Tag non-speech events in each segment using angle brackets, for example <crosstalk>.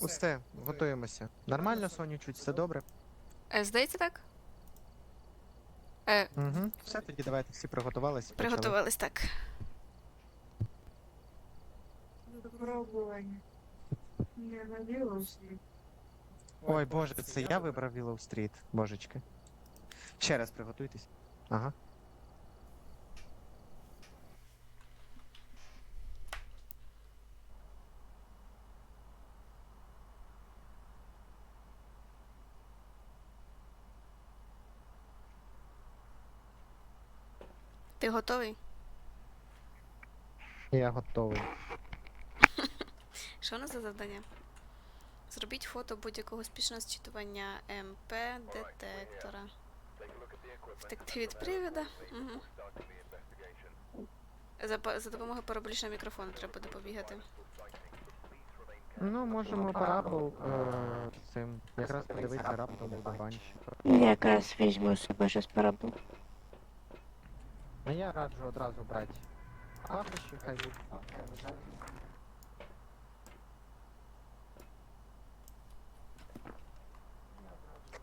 Усе, готуємося. Нормально, Соню, чуть все добре. Е, здається так? Е, Угу. Все, тоді давайте всі приготувалися. приготувались так. Випробування. Я наділася. Ой, боже, це я вибрав Willow Street, божечки. Ще раз приготуйтесь. Ага. Ти готовий? Я готовий. <laughs> Що у нас за завдання? Зробіть фото будь-якого успішного зчитування МП детектора. Втекти від привіда. Угу. За, за допомогою параболічного мікрофону треба буде побігати. Ну, можемо парабол е, цим. Якраз подивитися раптом буде банщика. Якраз візьму себе щось парабу. А я раджу одразу брати. Пахощі, хай буде.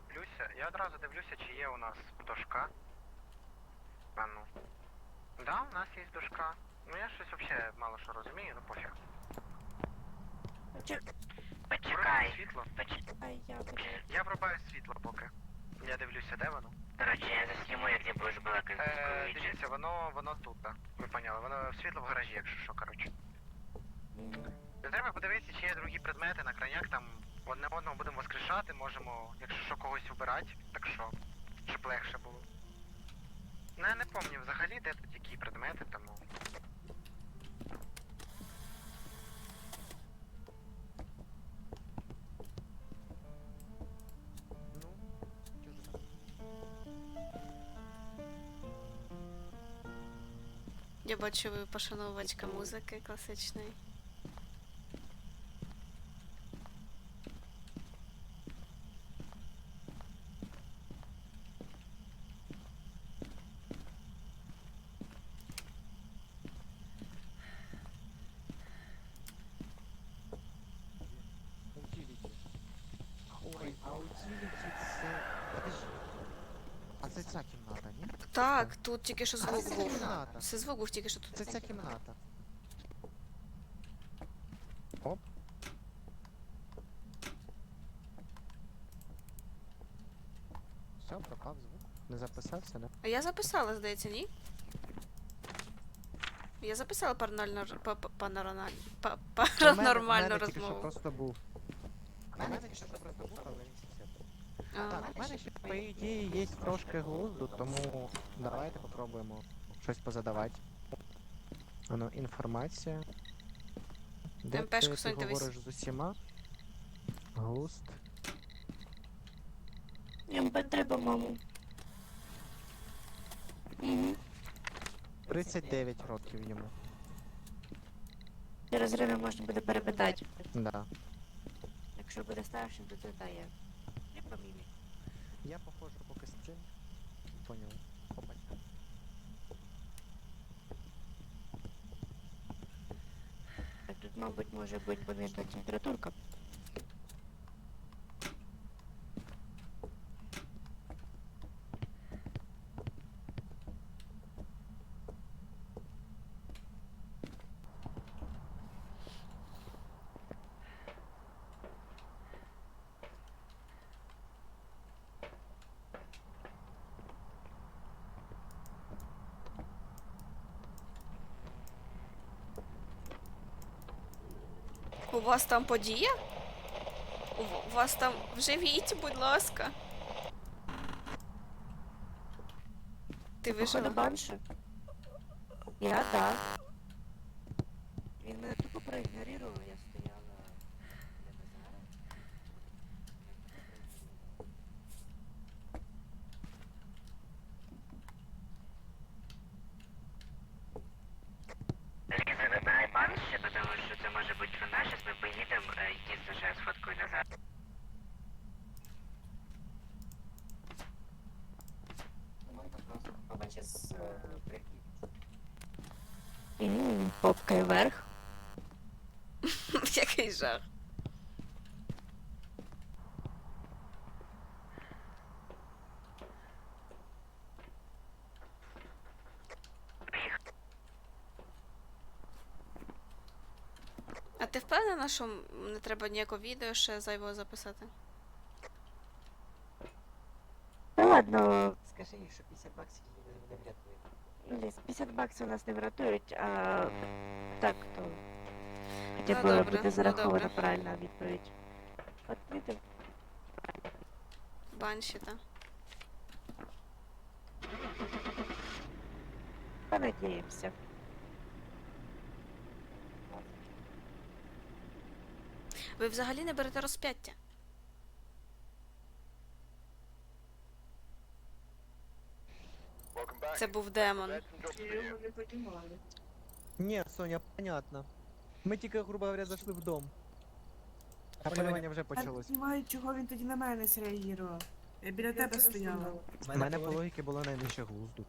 Дивлюся, я одразу дивлюся, чи є у нас дошка. А ну. Да, у нас є дошка. Ну я щось взагалі мало що розумію, ну пофіг. Врубаю світло. Почекай, я буду. Я врубаю світло поки. Я дивлюся, де воно. Короче, я засніму, як не будеш балакати Е, дивіться, воно воно тут, так. Ви поняли, воно світло в гаражі, якщо що, коротше. Не треба подивитися, чи є другі предмети на крайняк, там одне одного будемо воскрешати, можемо, якщо що, когось вбирати, так що, щоб легше було. Ну, я не пам'ятаю взагалі, де тут які предмети, тому. Я бачу, ви пошановувачка музики класичної. Утиліті. Ой, а утиліті це. Подожди. А це ця кімната, ні? Так, тут тільки що звук був. кімната. Це звук був тільки що тут. Це ця кімната. Оп. Все, пропав звук. Не записався, да? А я записала, здається, ні? Я записала паранормальну р- па- па- панорональну па- У мене- у паранормальну що розмову. просто був. У мене тільки що просто був, але він сів. А, Так, у мене ще, по ідеї, є трошки глузду, тому давайте попробуємо щось позадавати. Ану, інформація. Де МПшку ти, ти сунь, дивись. говориш з усіма? Глузд. Їм би треба, маму. Угу. 39 років йому. Через время можна буде перепитати. Да. Якщо буде старшим, то це та є. Не фамілія. Я похожу поки з цим. Поняв. Опачка. Так тут, мабуть, може бути помітна температурка. У вас там подія? У вас там вживіть, будь ласка. Ти вижила? Я так. Він мене тупо проігнорував, я стояла для Назара. Ліза, вибирай банші, тому що це може бути вона, щас ми поїдемо, е, їздимо ще з фоткою назад. Ммм, попкою вверх. Який жах. ти впевнена, що не треба ніякого відео ще зайвого записати? Та ладно, Скажи їй, що 50 баксів не врятує. Ліс, 50 баксів нас не врятують, а так то. Хоча Ну, б добре, буде ну, зарахована добре. правильна відповідь. От видите, Банші, та? понадіємося. Ви взагалі не берете розп'яття. Це був демон. Ні, Соня, понятно. Ми тільки, грубо говоря, зайшли в дом. А полювання вже Я не почалось. розумію, чого він тоді на мене зреагував. Я біля тебе стояла. У мене по логіки було найнижче глузду.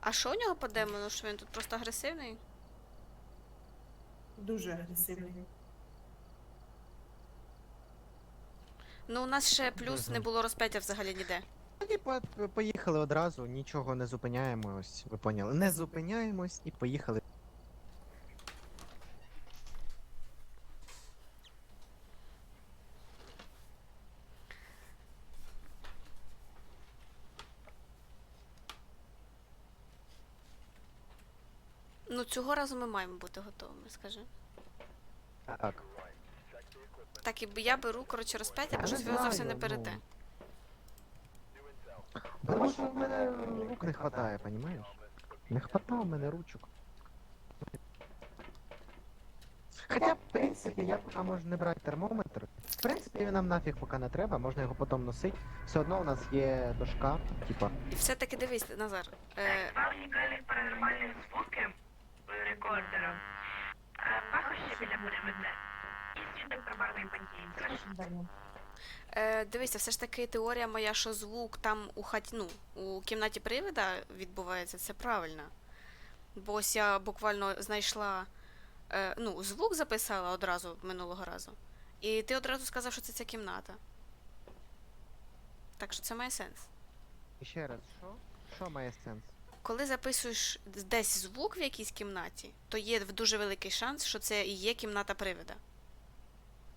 А що у нього по демону? Що він тут просто агресивний? Дуже агресивний. Ну, у нас ще плюс не було розп'яття взагалі ніде. Тоді по- поїхали одразу, нічого не зупиняємось, ви поняли. Не зупиняємось і поїхали. Ну, цього разу ми маємо бути готовими, скажи. Так. Так, і я беру, коротше, розп'яття, бо Я щось не ви зовсім не берете. ну. Тому що в мене рук не хватає, понімаєш? Не хватає в мене ручок. Хоча, в принципі, я поки можу не брати термометр. В принципі, він нам нафіг поки не треба, можна його потім носити. Все одно у нас є дошка, типа. І все-таки дивись, Назар. Е, Два унікальних паранормальних звуки рекордера. Пахощі біля привида. Е, дивися, все ж таки теорія моя, що звук там у хаті, ну, у кімнаті привида відбувається, це правильно. Бо ось я буквально знайшла. Е, ну, звук записала одразу минулого разу. І ти одразу сказав, що це ця кімната. Так що це має сенс. Ще раз, що? Що має сенс? Коли записуєш десь звук в якійсь кімнаті, то є дуже великий шанс, що це і є кімната привида.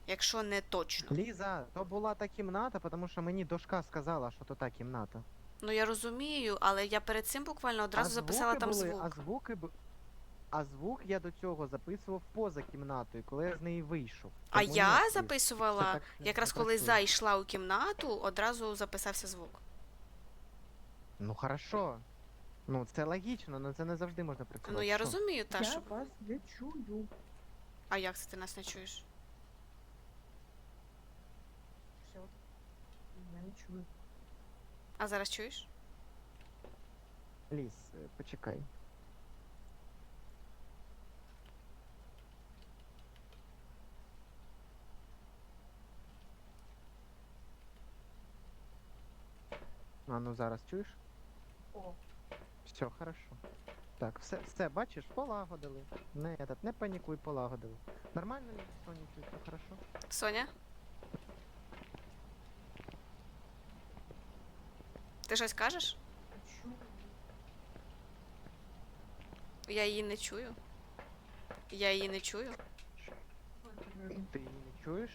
Якщо не точно. Ліза, то була та кімната, тому що мені дошка сказала, що то та кімната. Ну я розумію, але я перед цим буквально одразу а записала там були, звук. А звуки б... А звук я до цього записував поза кімнатою, коли я з неї вийшов. А Тому я Ліз, записувала, так якраз не коли працює. зайшла у кімнату, одразу записався звук. Ну хорошо. Ну це логічно, але це не завжди можна працювати. Ну я розумію, та Я що. вас не чую. А як це ти нас не чуєш? Все. Я не чую. А зараз чуєш? Ліз, е, почекай. А ну зараз чуєш? О. Все, хорошо. Так, все, все, бачиш, полагодили. Не, этот, не панікуй, полагодили. Нормально Ліз, Соня, чуєш, все хорошо? Соня? Ти щось кажеш? Я її не чую. Я її не чую. Ти її не чуєш?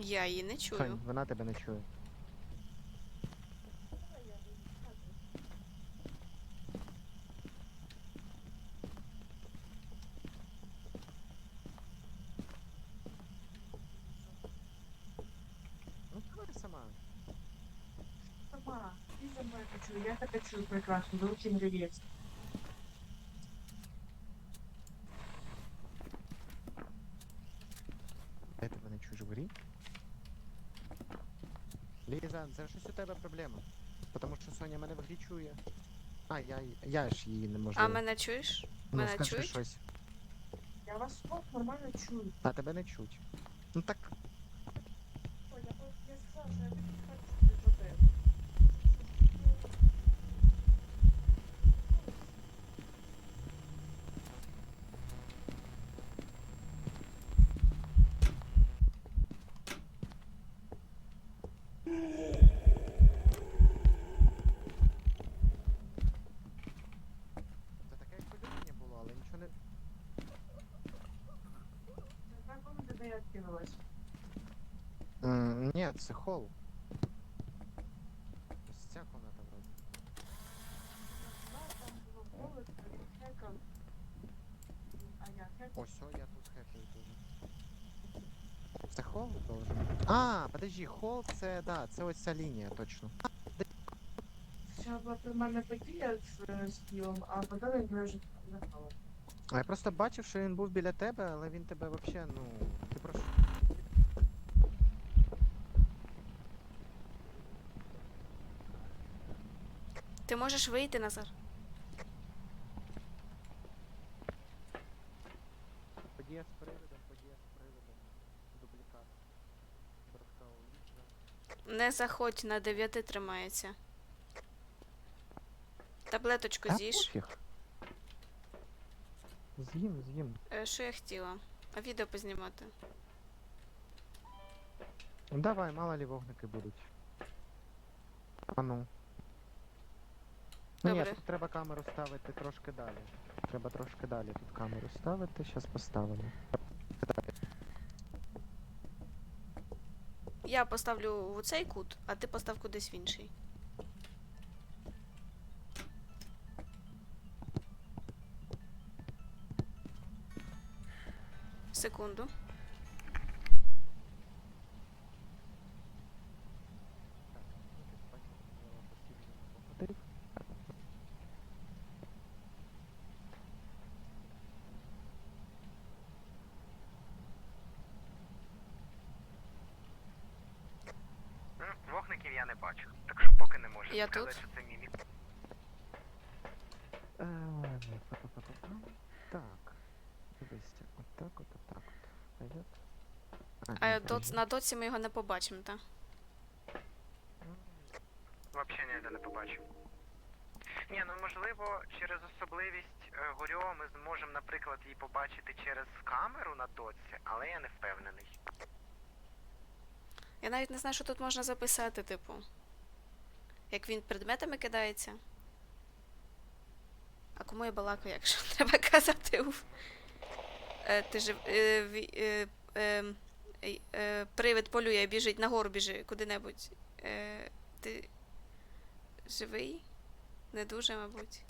Я її не чую. Сонь, вона тебе не чує. Ну, давай сама. Сама. Почую. Я тебе чую прекрасно. Великий молодець. Я тебе не чую, говори. Ліза, це щось у тебе проблема. Тому що Соня мене в грі чує. А, я, я ж її не можу. А мене чуєш? ну, мене скажи чують? щось. Я вас от нормально чую. А тебе не чуть. Ну так, Ой, я, я сказала, що я не хочу про тебе. це таке як полювання Де це хол? Ось ця вроді. Там було поле, хека. А я хека. Ось, о, я тут хекаю дуже. Це хол должен бути? А, подожди, хол це, да, це ось ця лінія, точно. Ще була нормальна подія з з тілом, а потім я вже захала. А я просто бачив, що він був біля тебе, але він тебе вообще, ну. Ти можеш вийти, Назар? Подія з привидом, подія з привидом. Дублікат. Не заходь, на 9 тримається. Таблеточку Та з'їж. пофіг. З'їм, з'їм. Е, Що я хотіла? А відео познімати. Ну давай, мало ли вогники будуть. А ну. Ні, Добре. тут треба камеру ставити трошки далі. Треба трошки далі тут камеру ставити, зараз поставимо. Я поставлю в цей кут, а ти постав кудись в інший. Секунду. Ну, Вогників я не бачу, так що поки не можу Я сказати, тут. що це мімік. Е. Так. Дивись, отак от, отак от. А доц, на доці ми його не побачимо, так? Взагалі ніде не побачив. Ні, ну можливо, через особливість е, Горьова ми зможемо, наприклад, її побачити через камеру на доці, але я не впевнений. Я навіть не знаю, що тут можна записати, типу. Як він предметами кидається. А кому я балакаю, якщо <laughs> треба казати уф. Е, ти. Е, е, е, е, е, привид полює, біжить, нагору біжи, куди-небудь. Е, ти живий? Не дуже, мабуть.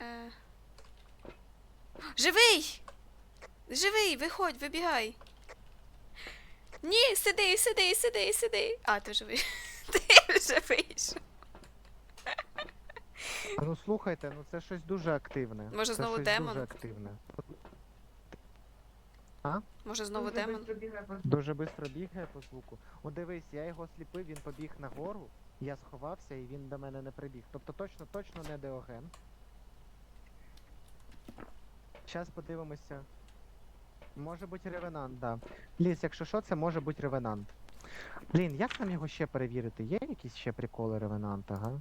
Е... Живий! Живий, виходь, вибігай. Ні, сиди, сиди, сиди, сиди. А, ти живий. <laughs> Ти вже вийшов. Ну слухайте, ну це щось дуже активне. Може, Це знову щось демон? Дуже активне. Може, знову Дуже демон? бистро бігає по Дуже швидко бігає по звуку. О, дивись, я його сліпив, він побіг нагору, я сховався і він до мене не прибіг. Тобто точно, точно не Деоген. Зараз подивимося. Може бути ревенант, да. Ліс, якщо що, це може бути ревенант. Блін, як нам його ще перевірити? Є якісь ще приколи ревенанта, га?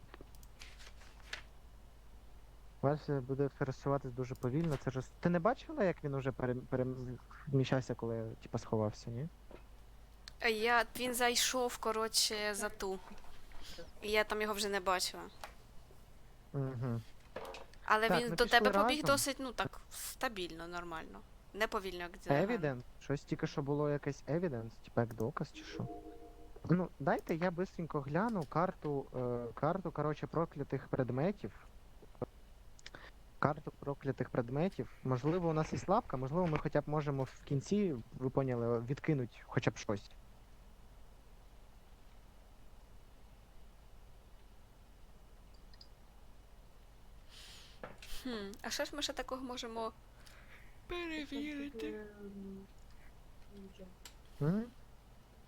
Версія буде пересуватись дуже повільно. Це ж. Ти не бачила, як він уже переміщався, коли типа сховався, ні? Я, він зайшов, коротше, за ту. І я там його вже не бачила. Угу. Але Так, він до тебе побіг разом. досить, ну так, стабільно, нормально. Не повільно, як. Evidence? Щось тільки що було якесь evidence, типа як доказ чи що. Ну, дайте я бистренько гляну карту, е, карту, коротше, проклятих предметів. Карту проклятих предметів. Можливо, у нас і слабка, можливо, ми хоча б можемо в кінці, ви поняли, відкинути хоча б щось. Хм, а що ж ми ще такого можемо перевірити? М?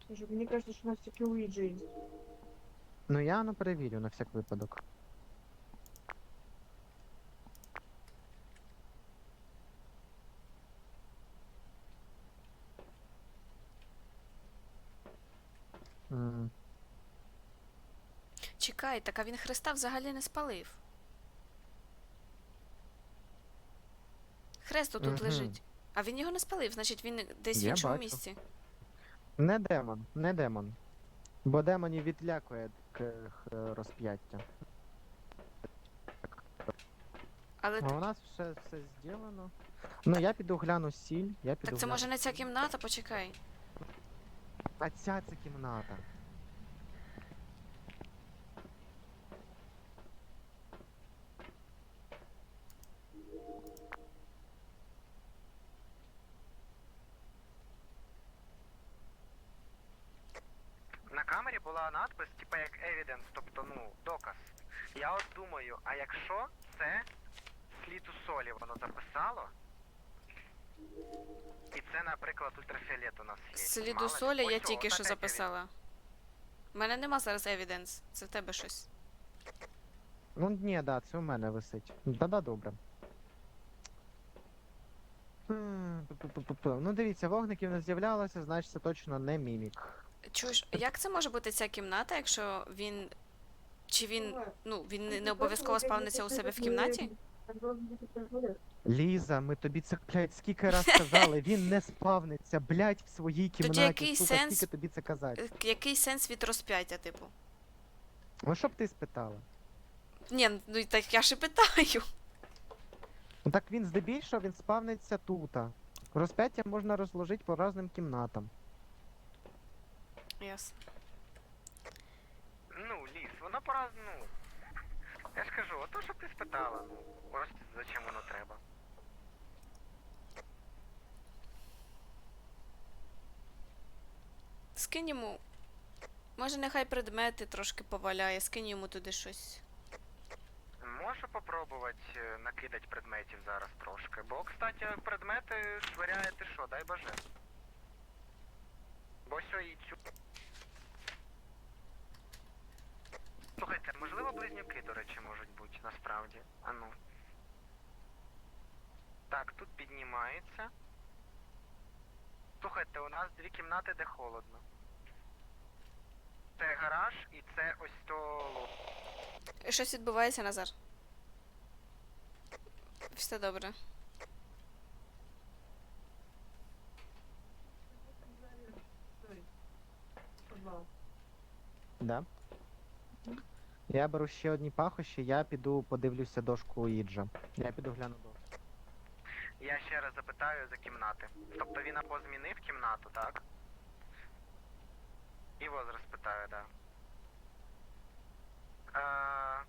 Слушай, Мені кажется, що у нас тільки Ouija є. Ну я ну перевірю на всяк випадок. М. Чекай, так а він Христа взагалі не спалив. Хрест тут Мгм. лежить. А він його не спалив, значить він десь в Я іншому бачу. місці. Не демон, не демон. Бо демонів відлякує к х- розп'яття. Але А у нас все, все зроблено. Ну, я піду гляну сіль, я піду Так це гляну. може не ця кімната, почекай. А ця це кімната. На камері була надпис, типа як evidence, тобто, ну, доказ. Я от думаю, а якщо це слід у солі воно записало? І це, наприклад, ультрафіолет у нас є. Сліду Мало ли. солі я Ось, тільки що записала. У мене нема зараз evidence. Це в тебе щось. Ну, ні, да, це у мене висить. Да-да, добре. М. Ну, дивіться, вогників не з'являлося, значить це точно не мімік. Чуєш, як це може бути ця кімната, якщо він. Чи він. Ну, він не- обов'язково спавниться у себе в кімнаті? Ліза, ми тобі це, блядь, скільки раз сказали, він не спавниться, блядь, в своїй кімнаті. який сука, сенс- скільки тобі це казати? Е, Який сенс від розп'яття, типу? Ну, що б ти спитала? Ні, ну так я ж і питаю. Ну так він здебільшого він спавниться тута. Розп'яття можна розложити по різним кімнатам. Ясно. Ну, ліс, воно пора, ну. Я ж кажу, ото що ти спитала, ну, ось зачем воно треба. Скинь йому. Може, нехай предмети трошки поваляє, скинь йому туди щось. Можу попробувати е, накидати предметів зараз трошки. Бо, кстати, предмети швиряєте що, дай боже. Бо що і цю. Слухайте, можливо, близнюки, до речі, можуть бути насправді. Ану. Так, тут піднімається. Слухайте, у нас дві кімнати, де холодно. Це гараж і це ось то Щось відбувається, Назар. Все добре. Да? Я беру ще одні пахощі, я піду подивлюся дошку Іджа. Я піду гляну дошку. Я ще раз запитаю за кімнати. Тобто він або змінив кімнату, так? І возраст питаю, да. Е,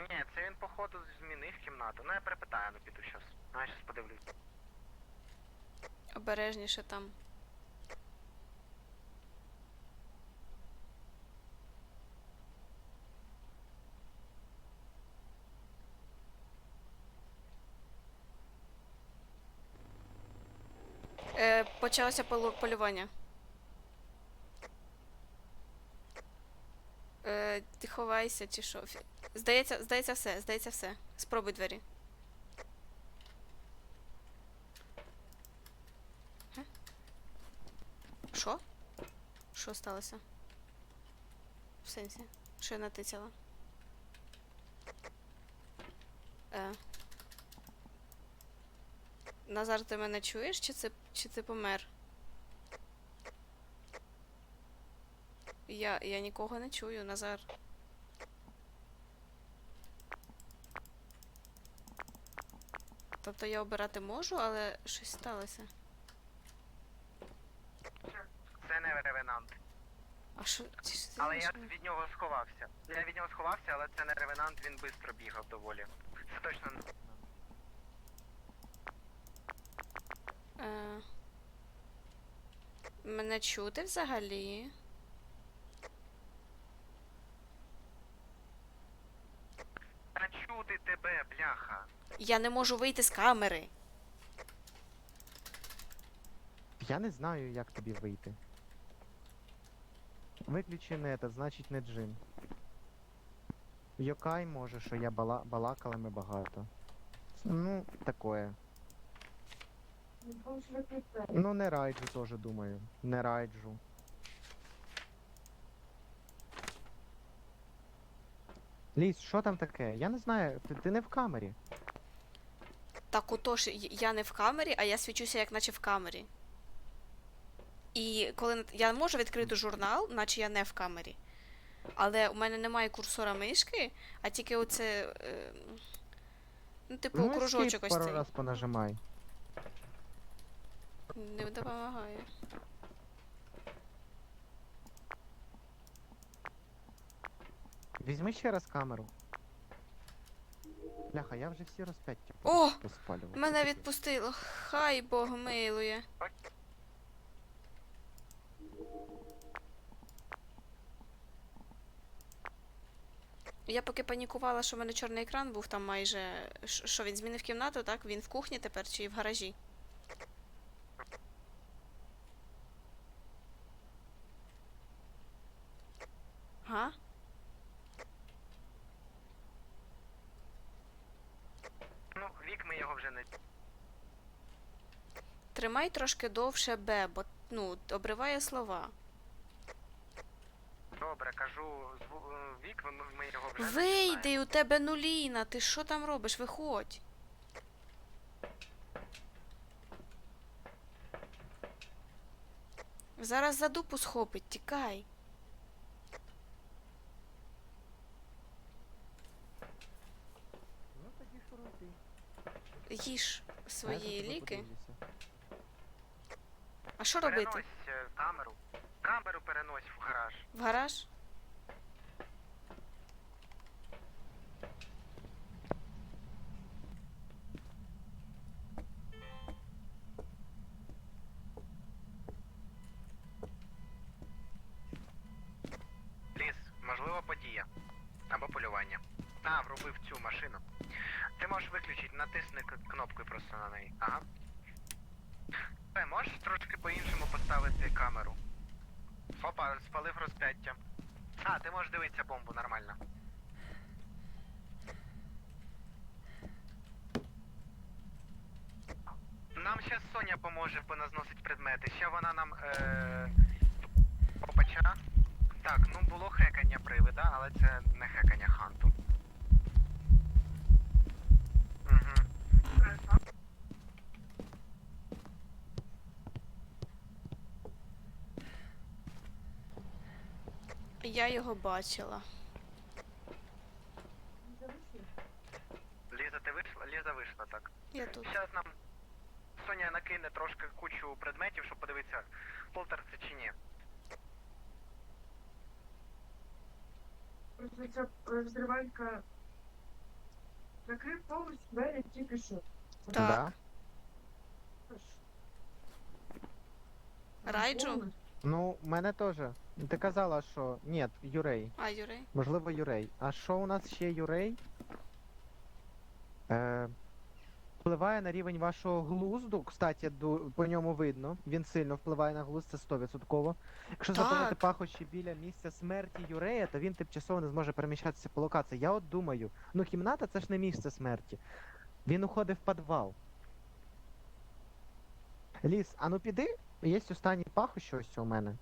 ні, це він походу змінив кімнату. Ну я перепитаю, ну піду щас. Ну я щас подивлюсь. Обережніше там. Е, почалося полювання. Е, ховайся чи що? Здається, здається все, здається все. Спробуй двері. Що? Що сталося? В сенсі? Що я натицяла? Е. Назар, ти мене чуєш, чи це чи ти помер? Я, я нікого не чую, Назар. Тобто я обирати можу, але щось сталося. Це не ревенант. А що? чи ж це Але я що? від нього сховався. Я від нього сховався, але це не ревенант, він швидко бігав доволі. Це точно не. Е, Мене чути взагалі? Та чути тебе, бляха. Я не можу вийти з камери. Я не знаю, як тобі вийти. Виключи не це, значить не джин. Йокай може, що я бала... балакала ми багато. Ну, такое. Ну, не райджу теж думаю. Не райджу. Ліс, що там таке? Я не знаю, ти, ти не в камері. Так отож, я не в камері, а я свічуся, як наче в камері. І коли я можу відкрити журнал, наче я не в камері. Але у мене немає курсора мишки, а тільки оце. Е, ну, типу, ну, кружочок ось пару цей. раз понажимай. Не допомагає. Візьми ще раз камеру. Бляха, я вже всі розп'яття О! розпалював. Мене відпустило. Хай Бог милує. Я поки панікувала, що в мене чорний екран був там майже. Що він змінив кімнату, так? Він в кухні тепер чи в гаражі? Га? Ну, вік ми його вже не. Тримай трошки довше Б, бо ну, обриває слова. Добре, кажу, зву- е, вік ми, ми його вже не Вийди, у тебе нуліна. Ти що там робиш? Виходь. Зараз за дупу схопить, тікай. Ну тоді шуруй ти. Їж свої ліки. А що робити? Перенось е, камеру. Камеру перенось в гараж. В гараж? Ліс, можливо, подія. Або полювання. А, врубив цю машину. Ти можеш виключити, натисни кнопкою просто на неї. Ага. Е, можеш трошки по-іншому поставити камеру. Опа, спалив розп'яття. А, ти можеш дивитися бомбу нормально. Нам ще Соня поможе поназносить предмети. Ще вона нам. Е... Опача. Так, ну було хекання привида, але це не хекання ханту. Угу. Я його бачила. Ліза, ти вийшла? Ліза вийшла, так. Я тут. Зараз нам Соня накине трошки кучу предметів, щоб подивитися, полтер це чи ні. Просто ця розривалька закрив повністю двері тільки що. Так. Да. Ну, мене теж. Ти казала, що. Ні, Юрей. А, Юрій? Можливо, Юрей. А що у нас ще Юрей? Е, впливає на рівень вашого глузду. Кстати, ду- по ньому видно. Він сильно впливає на глузд, це 100%. Якщо Так. запалити пахощі біля місця смерті Юрея, то він тимчасово не зможе переміщатися по локації. Я от думаю, ну кімната це ж не місце смерті. Він уходив в підвал. Ліс, а ну піди, є останні пахощі ось у мене.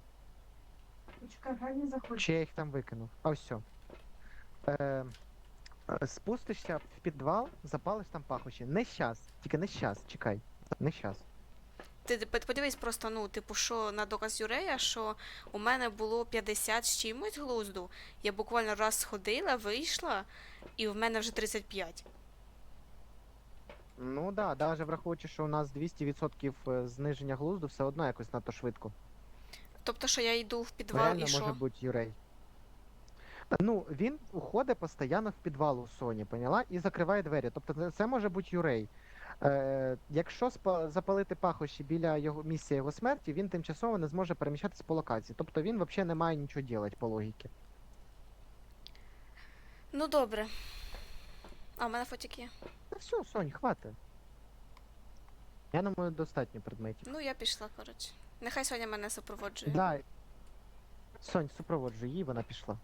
Не заходить. Чи я їх там викинув? А ось все. Е, е, спустишся в підвал, запалиш там пахощі. Не щас, тільки не щас, чекай. Не щас. Ти подивись просто, ну, типу, що на доказ Юрея, що у мене було 50 з чимось глузду. Я буквально раз сходила, вийшла, і в мене вже 35. Ну да, навіть враховуючи, що у нас 200% е, зниження глузду, все одно якось надто швидко. Тобто, що я йду в підвал Реально і що? може бути Юрей. Ну, він уходить постійно в підвал у Соні, поняла? І закриває двері. Тобто це, це може бути Юрей. Е, якщо спа- запалити пахощі біля його місця його смерті, він тимчасово не зможе переміщатися по локації. Тобто він взагалі не має нічого робити по логіки. Ну добре. А, у мене фотик є. Все, Сонь, хватить. Я думаю, достатньо предметів. Ну, я пішла, коротше. Нехай Соня мене супроводжує. Да. Сонь, супроводжу її, вона пішла.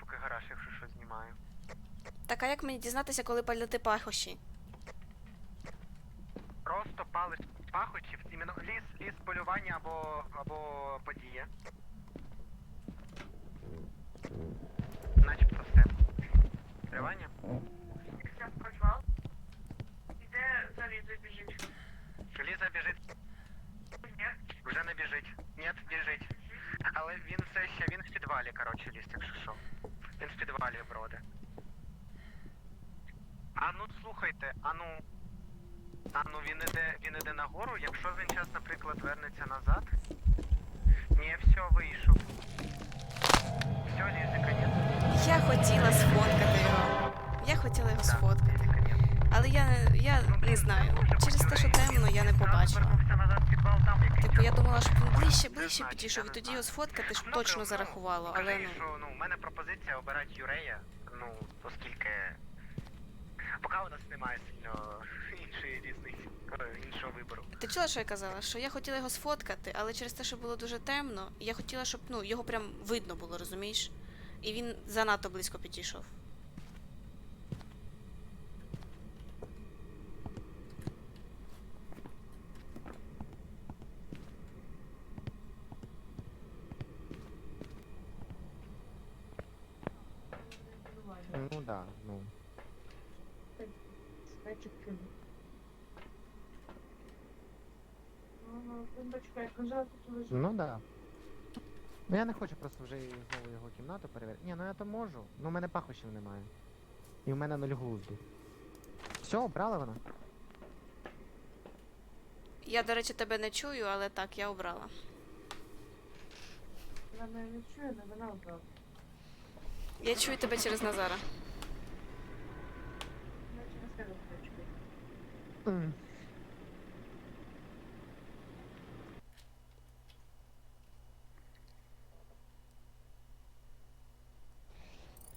Поки гараж, якщо що знімаю. Так а як мені дізнатися, коли палити пахощі? Просто палиш пахочів, іменно ліс, ліс полювання або або подія. Начебто все. Полювання? Сейчас прожвал. Іде за Лізою біжить. Ліза біжить. Ні. Вже не біжить. Ні, біжить. Але він все ще, він в підвалі, коротше, ліс, якщо що. Він в підвалі броде. А ну слухайте, а ну. А ну він іде, він іде нагору, якщо він зараз, наприклад, вернеться назад. Ні, все, вийшов. Все, Лізі, конець. Я хотіла сфоткати його. Я хотіла його сфоткати. Але я, я не знаю. Через те, що темно, я не побачила. Вернувся назад в підвал, там якийсь Типу, я думала, що він ближче, ближче підійшов, і тоді його сфоткати, щоб точно зарахувало, але ну. що ну, у мене пропозиція обирати Юрея, ну, оскільки поки у нас немає сильно іншої різниці, е, іншого вибору. Ти чула, що я казала? Що я хотіла його сфоткати, але через те, що було дуже темно, я хотіла, щоб ну, його прям видно було, розумієш? І він занадто близько підійшов. Ну да, ну. Значить, кину. Ага, Бомбочка, я казала, тут лежить. Ну да. Ну я не хочу просто вже знову його кімнату перевірити. Ні, ну я то можу. Ну в мене пахощів немає. І в мене нуль глузду. Все, обрала вона. Я, до речі, тебе не чую, але так, я обрала. Мене не чує, але вона обрала. Я чую тебе через Назара. М.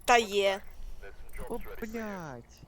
Та є. О, блядь.